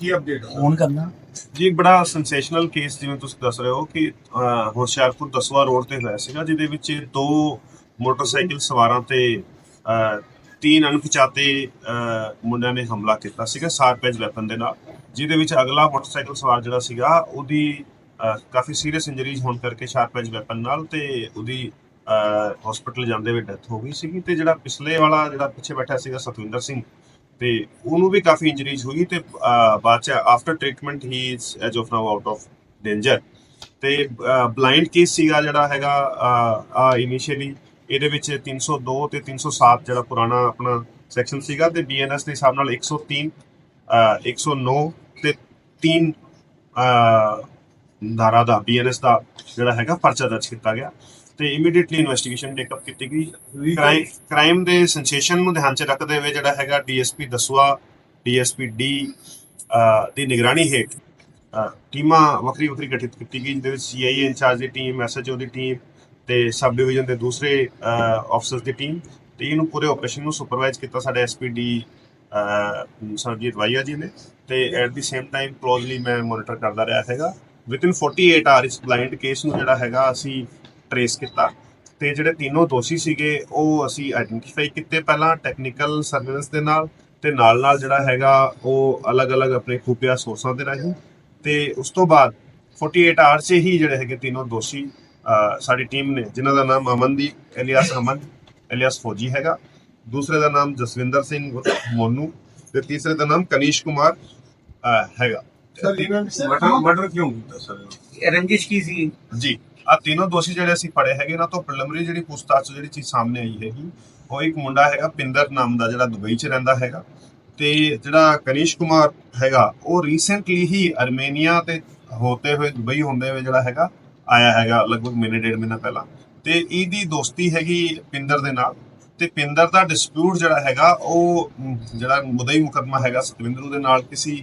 ਕੀ update phone ਕਰਨਾ। ਜੀ ਇੱਕ ਬੜਾ ਸੈਂਸੇਸ਼ਨਲ ਕੇਸ ਜਿਵੇਂ ਤੁਸੀਂ ਦੱਸ ਰਹੇ ਹੋ ਕਿ ਅਹ, ਹੁਸ਼ਿਆਰਪੁਰ ਦਸਵਾ ਰੋਡ ਤੇ ਹੋਇਆ ਸੀਗਾ ਜਿਹਦੇ ਵਿੱਚ ਦੋ ਮੋਟਰਸਾਈਕਲ ਸਵਾਰਾਂ ਤੇ ਅਹ, ਤਿੰਨ ਅਣਪਛਾਤੇ ਅਹ, ਮੁੰਡਿਆਂ ਨੇ ਹਮਲਾ ਕੀਤਾ ਸੀਗਾ ਸਾਰਪੇਜ ਵੈਪਨ ਦੇ ਨਾਲ ਜਿਹਦੇ ਵਿੱਚ ਅਗਲਾ ਮੋਟਰਸਾਈਕਲ ਸਵਾਰ ਜਿਹੜਾ ਸੀਗਾ ਉਹਦੀ ਅਹ, ਕਾਫੀ ਸੀਰੀਅਸ ਇੰਜਰੀਜ਼ ਹੋਣ ਕਰਕੇ ਸ਼ਾਰਪੇਜ ਵੈਪਨ ਨਾਲ ਤੇ ਉਹਦੀ ਹਸਪੀਟਲ ਜਾਂਦੇ ਹੋਏ ਡੈਥ ਹੋ ਗਈ ਸੀਗੀ ਤੇ ਜਿਹੜਾ ਪਿਛਲੇ ਵਾਲਾ ਜਿਹੜਾ ਪਿੱਛੇ ਬੈਠਾ ਸੀਗਾ ਸਤਵਿੰਦਰ ਸਿੰਘ ਤੇ ਉਹਨੂੰ ਵੀ ਕਾਫੀ ਇੰਜਰੀਜ਼ ਹੋਈ ਤੇ ਅਹ, ਬਾਅਦ ਚ after treatment he is as of now out of danger ਤੇ ਬਲਾਈਂਡ ਕੇਸ ਸੀਗਾ ਜਿਹੜਾ ਹੈਗਾ ਆ ਇਨੀਸ਼ੀਅਲੀ ਇਹਦੇ ਵਿੱਚ 302 ਤੇ 307 ਜਿਹੜਾ ਪੁਰਾਣਾ ਆਪਣਾ ਸੈਕਸ਼ਨ ਸੀਗਾ ਤੇ ਬੀਐਨਐਸ ਦੇ ਹਿਸਾਬ ਨਾਲ 103 ਅਹ, 109 ਤੇ 3 ਧਾਰਾ ਦਾ ਬੀਐਨਐਸ ਦਾ ਜਿਹੜਾ ਹੈਗਾ ਪਰਚਾ ਦਰਜ ਕੀਤਾ ਗਿਆ। ਤੇ ਇਮੀਡੀਏਟਲੀ ਇਨਵੈਸਟੀਗੇਸ਼ਨ ਟੇਕਅਪ ਕੀਤੀ ਗਈ। ਕ੍ਰਾਈਮ ਕ੍ਰਾਈਮ ਦੇ ਸੈਂਸੇਸ਼ਨ ਨੂੰ ਧਿਆਨ 'ਚ ਰੱਖਦੇ ਹੋਏ ਜਿਹੜਾ ਹੈਗਾ ਡੀਐਸਪੀ ਦਸੂਆ ਡੀਐਸਪੀ ਡੀ ਦੀ ਨਿਗਰਾਨੀ ਹੇਠ ਟੀਮਾਂ ਵੱਖਰੀ ਵੱਖਰੀ ਗਠਿਤ ਕੀਤੀ ਗਈ, ਜਿਹਦੇ ਵਿੱਚ ਸੀਆਈਏ ਇੰਚਾਰਜ ਦੀ ਟੀਮ ਐਸਐਚਓ ਦੀ ਟੀਮ ਤੇ ਸਬ ਡਿਵੀਜ਼ਨ ਦੇ ਦੂਸਰੇ ਆਫਸਰਸ ਦੀ ਟੀਮ ਤੇ ਇਹਨੂੰ ਪੂਰੇ ਆਪਰੇਸ਼ਨ ਨੂੰ ਸੁਪਰਵਾਈਜ਼ ਕੀਤਾ ਸਾਡੇ ਐਸਪੀਡੀ ਸਰਜੀਤ ਵਾਈਆ ਜੀ ਨੇ ਤੇ at the same time closely ਮੈਂ ਮੋਨੀਟਰ ਕਰਦਾ ਰਿਹਾ ਹੈਗਾ। ਵਿਦਿਨ 48 ਆਰ ਇਸ ਬਲਾਈਂਡ ਕੇਸ ਨੂੰ ਜਿਹੜਾ ਹੈਗਾ ਅਸੀਂ ਟਰੇਸ ਕੀਤਾ। ਤੇ ਜਿਹੜੇ ਤਿੰਨੋਂ ਦੋਸ਼ੀ ਸੀਗੇ ਉਹ ਅਸੀਂ ਆਇਡੈਂਟੀਫਾਈ ਕੀਤੇ ਪਹਿਲਾਂ ਟੈਕਨੀਕਲ ਸਰਵੇਲੈਂਸ ਦੇ ਨਾਲ ਤੇ ਨਾਲ ਨਾਲ ਜਿਹੜਾ ਹੈਗਾ ਉਹ ਅਲੱਗ-ਅਲੱਗ ਆਪਣੇ ਖੂਫੀਆ ਸੋਰਸਾਂ ਦੇ ਰਾਹੀਂ। ਤੇ ਉਸ ਤੋਂ ਬਾਅਦ 48 ਆਰ 'ਚ ਹੀ ਜਿਹੜੇ ਹੈਗੇ ਤਿੰਨੋਂ ਦੋਸ਼ੀ ਸਾਡੀ ਟੀਮ ਨੇ ਜਿਨ੍ਹਾਂ ਦਾ ਨਾਮ ਅਮਨਦੀਪ ਇਲੀਆਸ ਅਮਨ ਇਲੀਆਸ ਫੌਜੀ ਹੈਗਾ। ਦੂਸਰੇ ਦਾ ਨਾਮ ਜਸਵਿੰਦਰ ਸਿੰਘ ਮੋਨੂ ਤੇ ਤੀਸਰੇ ਦਾ ਨਾਮ ਕਨੀਸ਼ ਕੁਮਾਰ ਹੈਗਾ। ਸਰ ਇਹਨਾਂ ਮਰਡਰ ਮਰਡਰ ਕਿਉਂ ਕੀਤਾ ਸਰ ਰੰਜਿਸ਼ ਕੀ ਸੀ? ਜੀ। ਆ ਤਿੰਨੋਂ ਦੋਸ਼ੀ ਜਿਹੜੇ ਅਸੀਂ ਫੜੇ ਹੈਗੇ ਨਾ ਤੋਂ ਪ੍ਰੀਲਿਮਿਨਰੀ ਜਿਹੜੀ ਪੁੱਛਤਾਛ ਜਿਹੜੀ ਚੀਜ਼ ਸਾਹਮਣੇ ਆਈ ਹੈਗੀ, ਉਹ ਇੱਕ ਮੁੰਡਾ ਹੈਗਾ ਪਿੰਦਰ ਨਾਮ ਦਾ, ਜਿਹੜਾ ਦੁਬਈ 'ਚ ਰਹਿੰਦਾ ਹੈਗਾ ਤੇ ਜਿਹੜਾ ਕਨੀਸ਼ ਕੁਮਾਰ ਹੈਗਾ, ਉਹ ਰੀਸੈਂਟਲੀ ਹੀ ਅਰਮੇਨੀਆ ਤੇ ਹੋਤੇ ਹੋਏ, ਦੁਬਈ ਹੁੰਦੇ ਹੋਏ ਜਿਹੜਾ ਹੈਗਾ, ਆਇਆ ਹੈਗਾ ਲਗਭਗ ਮਹੀਨੇ, ਡੇਢ ਮਹੀਨਾ ਪਹਿਲਾਂ। ਤੇ ਇਹਦੀ ਦੋਸਤੀ ਹੈਗੀ ਪਿੰਦਰ ਦੇ ਨਾਲ ਤੇ ਪਿੰਦਰ ਦਾ ਡਿਸਪਿਊਟ ਜਿਹੜਾ ਹੈਗਾ, ਉਹ ਜਿਹੜਾ ਮੁਦਈ ਮੁਕੱਦਮਾ ਹੈਗਾ ਸਤਵਿੰਦਰੂ ਦੇ ਨਾਲ, ਕਿਸੇ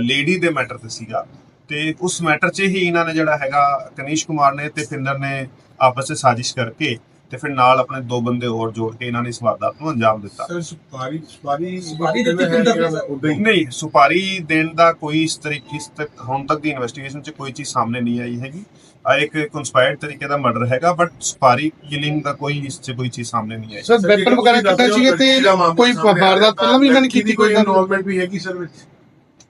ਲੇਡੀ ਦੇ ਮੈਟਰ ਤੇ ਸੀਗਾ। ਤੇ ਉਸ ਮੈਟਰ 'ਚ ਹੀ ਇਹਨਾਂ ਨੇ ਜਿਹੜਾ ਹੈਗਾ ਕਨੀਸ਼ ਕੁਮਾਰ ਨੇ ਤੇ ਪਿੰਦਰ ਨੇ ਆਪਸ ਵਿੱਚ ਸਾਜ਼ਿਸ਼ ਕਰਕੇ ਤੇ ਫਿਰ ਨਾਲ ਆਪਣੇ ਦੋ ਬੰਦੇ ਹੋਰ ਜੋੜ ਕੇ ਇਹਨਾਂ ਨੇ ਇਸ ਵਾਰਦਾਤ ਨੂੰ ਅੰਜਾਮ ਦਿੱਤਾ। ਸਰ ਸੁਪਾਰੀ ਸੁਪਾਰੀ ਸੁਪਾਰੀ ਦਿੱਤੀ ਪਿੰਦਰ ਨੇ। ਉਦਾਂ ਹੀ। ਨਹੀਂ ਸੁਪਾਰੀ ਦੇਣ ਦਾ ਕੋਈ ਇਸ ਤਰੀਕੇ ਇਸ ਤੱਕ ਹੁਣ ਤੱਕ ਦੀ ਇਨਵੈਸਟੀਗੇਸ਼ਨ 'ਚ ਕੋਈ ਚੀਜ਼ ਸਾਹਮਣੇ ਨਹੀਂ ਆਈ ਹੈਗੀ। ਆ ਇੱਕ ਕਨਸਪਾਇਰਡ ਤਰੀਕੇ ਦਾ ਮਰਡਰ ਹੈਗਾ ਬਟ ਸੁਪਾਰੀ ਕਿਲਿੰਗ ਦਾ ਕੋਈ ਇਸ 'ਚ ਕੋਈ ਚੀਜ਼ ਸਾਹਮਣੇ ਨਹੀਂ ਆਈ। ਸਰ ਵੈਪਨ ਵਗੈਰਾ ਕਿੱਦਾਂ ਸੀਗੇ ਤੇ ਕੋਈ ਵਾਰਦਾਤ ਪਹਿਲਾਂ ਵੀ ਇਹਨਾਂ ਨੇ ਕੀਤੀ ਕੋਈ ਇਨਵੋਲਵਮੈਂਟ ਵੀ ਹੈਗੀ ਸਰ ਵਿੱਚ?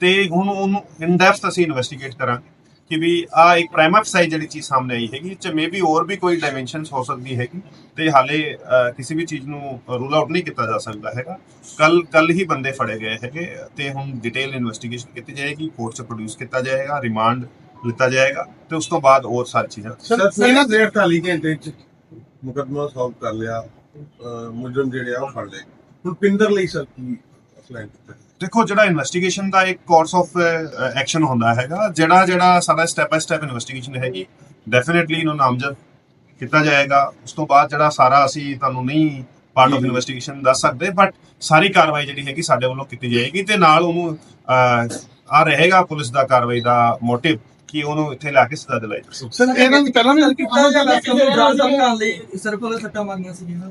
ਤੇ ਹੁਣ ਉਹਨੂੰ ਇਨ ਅਸੀਂ ਇਨਵੈਸਟੀਗੇਟ ਕਰਾਂਗੇ ਕਿ ਵੀ ਆ ਇੱਕ ਪ੍ਰਾਈਮ ਸਾਈਜ਼ ਜਿਹੜੀ ਚੀਜ਼ ਸਾਹਮਣੇ ਆਈ ਹੈਗੀ ਚ ਮੇਬੀ ਹੋਰ ਵੀ ਕੋਈ ਡਾਈਮੈਂਸ਼ਨਸ ਹੋ ਸਕਦੀ ਹੈਗੀ ਤੇ ਹਾਲੇ ਕਿਸੇ ਵੀ ਚੀਜ਼ ਨੂੰ ਰੂਲ ਆਊਟ ਨਹੀਂ ਕੀਤਾ ਜਾ ਸਕਦਾ ਹੈਗਾ। ਕੱਲ ਕੱਲ ਹੀ ਬੰਦੇ ਫੜੇ ਗਏ ਹੈਗੇ ਤੇ ਹੁਣ ਡਿਟੇਲ ਇਨਵੈਸਟੀਗੇਸ਼ਨ ਕੀਤੀ ਜਾਏਗੀ ਕੋਰਟ 'ਚ ਪ੍ਰੋਡਿਊਸ ਕੀਤਾ ਜਾਏਗਾ ਰਿਮਾਂਡ ਲਿੱਤਾ ਜਾਏਗਾ ਤੇ ਉਸ ਤੋਂ ਬਾਅਦ ਹੋਰ ਸਾਰੀ ਚੀਜ਼ਾਂ। ਸਰ ਇਹਨਾਂ- ਇਹਨਾਂ 48 ਘੰਟੇ ਚ ਮੁਕਦਮਾ ਸੋਲਵ ਕਰ ਲਿਆ ਮੁਜਰਮ ਜਿਹੜੇ ਆ ਉਹ ਫੜ ਲਏ। ਹੁਣ ਪਿੰਦਰ ਲਈ ਸਰ ਕੀ ਪਲਾਨ ਕੀਤਾ? ਦੇਖੋ ਜਿਹੜਾ ਇਨਵੈਸਟੀਗੇਸ਼ਨ ਦਾ ਇੱਕ ਕੋਰਸ ਆਫ ਐਕਸ਼ਨ ਹੁੰਦਾ ਹੈਗਾ ਜਿਹੜਾ ਜਿਹੜਾ ਸਾਡਾ ਸਟੈਪ ਬਾਈ ਸਟੈਪ ਇਨਵੈਸਟੀਗੇਸ਼ਨ ਹੈਗੀ ਡੈਫੀਨਿਟਲੀ ਇਹਨੂੰ ਨਾਮਜ਼ਦ ਕੀਤਾ ਜਾਏਗਾ। ਉਸ ਤੋਂ ਬਾਅਦ ਜਿਹੜਾ ਸਾਰਾ ਅਸੀਂ ਤੁਹਾਨੂੰ ਨਹੀਂ ਪਾਰਟ ਆਫ ਇਨਵੈਸਟੀਗੇਸ਼ਨ ਦੱਸ ਸਕਦੇ ਬਟ ਸਾਰੀ ਕਾਰਵਾਈ ਜਿਹੜੀ ਹੈਗੀ ਸਾਡੇ ਵੱਲੋਂ ਕੀਤੀ ਜਾਏਗੀ ਤੇ ਨਾਲ ਉਹਨੂੰ ਆ ਰਹੇਗਾ ਪੁਲਿਸ ਦਾ ਕਾਰਵਾਈ ਦਾ ਮੋਟਿਵ ਕਿ ਉਹਨੂੰ ਇੱਥੇ ਲਿਆ ਕੇ ਸਜ਼ਾ ਦਿਲਾਈ ਜਾਵੇ। ਸਰ ਇਹਨਾਂ ਦੀ ਪਹਿਲਾਂ ਵੀ ਕੀਤਾ ਜਾਂ ਡਰਾਸ ਕਰਨ ਲਈ ਸਿਰਫ ਉਹਦੇ ਸੱਟਾਂ ਮਾਰੀਆਂ ਸੀ ਜਿਹਨਾਂ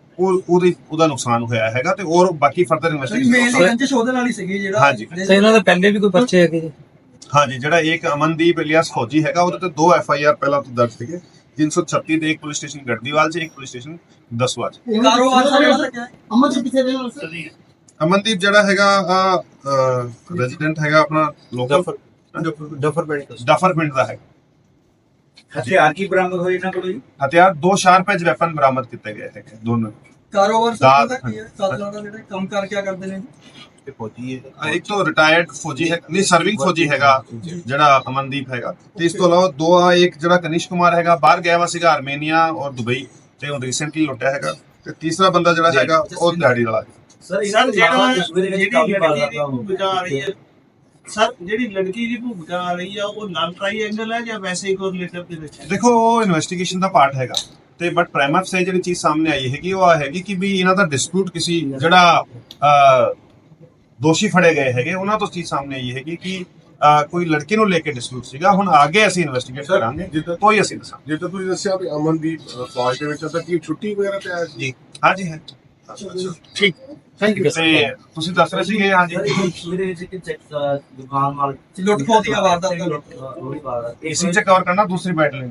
ਉਹ ਉਹਦੀ ਉਹਦਾ ਨੁਕਸਾਨ ਹੋਇਆ ਹੈਗਾ ਤੇ ਔਰ ਬਾਕੀ ਫਰਦਰ ਮੇਨ ਇਨਵੈਸਟੀਗੇਸ਼ਨ ਰੰਜਿਸ਼ ਉਹਦੇ ਨਾਲ ਹੀ ਸੀਗੀ ਜਿਹੜਾ ਹਾਂਜੀ। ਸਰ ਇਹਨਾਂ ਦੇ ਪਹਿਲੇ ਵੀ ਕੋਈ ਪਰਚੇ ਹੈਗੇ ਜੀ? ਹਾਂਜੀ ਜਿਹੜਾ ਇੱਕ ਅਮਨਦੀਪ ਇਲੀਆਸ ਫੌਜੀ ਹੈਗਾ ਉਹਦੇ ਤੇ ਦੋ ਐਫ ਆਈ ਆਰ ਪਹਿਲਾਂ ਤੋਂ ਦਰਜ ਸੀਗੇ। 336 ਦੇ ਇੱਕ ਪੁਲਿਸ ਸਟੇਸ਼ਨ ਗੜਦੀਵਾਲ 'ਚ ਇੱਕ ਪੁਲਿਸ ਸਟੇਸ਼ਨ ਦਸਵਾ 'ਚ। ਕਾਰੋਬਾਰ ਸਾਰੇ ਸਕਿਆ ਅਮਰ ਜੀ ਪਿੱਛੇ ਦੇ ਸਰ ਅਮਨਦੀਪ ਜਿਹੜਾ ਹੈਗਾ ਰੈਜ਼ੀਡੈਂਟ ਹੈਗਾ ਆਪਣਾ ਲੋਕਲ ਡਫਰ ਪਿੰਡ ਤੋਂ। ਡਫਰ ਪਿੰਡ ਦਾ ਹੈ ਹਥਿਆਰ ਕੀ ਬਰਾਮਦ ਹੋਏ ਇਹਨਾਂ ਕੋਲ ਜੀ? ਹਥਿਆਰ ਦੋ ਸ਼ਾਰਪ ਐਜ ਵੈਪਨ ਬਰਾਮਦ ਕੀਤੇ ਗਏ ਹੈਗੇ ਦੋਨੋਂ। ਕਾਰੋਬਾਰ ਸਰਪੰਚ ਦਾ ਕੀ ਹੈ? ਕਾਤਲਾਂ ਦਾ ਜਿਹੜਾ ਕੰਮ ਕਰ ਕਿਆ ਕਰਦੇ ਨੇ ਅਹ ਇੱਕ ਤੋਂ ਰਿਟਾਇਰਡ ਫੌਜੀ ਹੈ ਨਹੀਂ ਸਰਵਿੰਗ ਫੌਜੀ ਹੈਗਾ ਜਿਹੜਾ ਅਮਨਦੀਪ ਹੈਗਾ। ਤੇ ਇਸ ਤੋਂ ਇਲਾਵਾ ਦੋ ਆ ਇੱਕ ਜਿਹੜਾ ਕਨਿਸ਼ ਕੁਮਾਰ ਹੈਗਾ ਬਾਹਰ ਗਿਆ ਵਾ ਸੀਗਾ ਆਰਮੇਨੀਆ ਔਰ ਦੁਬਈ ਤੇ ਹੁਣ ਰੀਸੈਂਟਲੀ ਲੁੱਟਿਆ ਹੈਗਾ। ਤੇ ਤੀਸਰਾ ਬੰਦਾ ਜਿਹੜਾ ਹੈਗਾ ਉਹ ਦਿਹਾੜੀ ਵਾਲਾ ਸਰ ਸਰ ਜਿਹੜਾ ਜਿਹੜੀ ਕਾਫੀ ਲੜਕੀ ਦੀ ਹੈ ਸਰ ਜਿਹੜੀ ਲੜਕੀ ਦੀ ਭੂਮਿਕਾ ਆ ਰਹੀ ਆ ਉਹ ਨਨ ਟ੍ਰਾਈਐਂਗਲ ਹੈ ਜਾਂ ਵੈਸੇ ਹੀ ਕੋਈ ਰਿਲੇਟਿਵ ਦੇ ਵਿੱਚ ਹੈ? ਦੇਖੋ ਉਹ ਇਨਵੈਸਟੀਗੇਸ਼ਨ ਦਾ ਪਾਰਟ ਹੈਗਾ। ਤੇ ਬਟ ਪ੍ਰਾਈਮਰ ਸੇ ਜਿਹੜੀ ਚੀਜ਼ ਸਾਹਮਣੇ ਆਈ ਹੈਗੀ ਉਹ ਆ ਹੈਗੀ ਕਿ ਵੀ ਇਹਨਾਂ ਦਾ ਡਿਸਪਿਊਟ ਕਿਸੇ ਜਿਹੜਾ ਦੋਸ਼ੀ ਫੜੇ ਗਏ ਹੈਗੇ ਉਹਨਾਂ ਤੋਂ ਚੀਜ਼ ਸਾਹਮਣੇ ਆਈ ਹੈਗੀ ਕਿ ਕੋਈ ਲੜਕੀ ਨੂੰ ਲੈ ਕੇ ਡਿਸਪਿਊਟ ਸੀਗਾ। ਹੁਣ ਅੱਗੇ ਅਸੀਂ ਇਨਵੈਸਟੀਗੇਟ ਕਰਾਂਗੇ। ਜਿੱਦਾਂ- ਕੋਈ ਅਸੀਂ ਦੱਸਾਂਗੇ ਜਿੱਦਾਂ ਤੁਸੀਂ ਦੱਸਿਆ ਵੀ ਅਮਨਦੀਪ ਫੌਜ ਦੇ ਵਿੱਚ ਤਾਂ ਕੀ ਛੁੱਟੀ ਵਗੈਰਾ ਤੇ ਆਇਆ ਸੀ? ਜੀ। ਹਾਂਜੀ ਹੈ ਠੀਕ। ਥੈਂਕ ਯੂ ਤੇ ਤੁਸੀਂ ਦੱਸ ਰਹੇ ਸੀਗੇ ਹਾਂਜੀ। ਕਸ਼ਮੀਰ ਵਿੱਚ ਇੱਕ ਚੈੱਕ ਦੁਕਾਨ ਮਾਲਕ ਲੁੱਟ ਖੋਹ ਦੀਆਂ ਵਾਰਦਾਤਾਂ। ਉਹੀ ਵਾਰਦਾਤ ਇਸੇ ਚ ਕਵਰ ਕਰਨਾ ਦੂਸਰੀ ਬੈਟਲ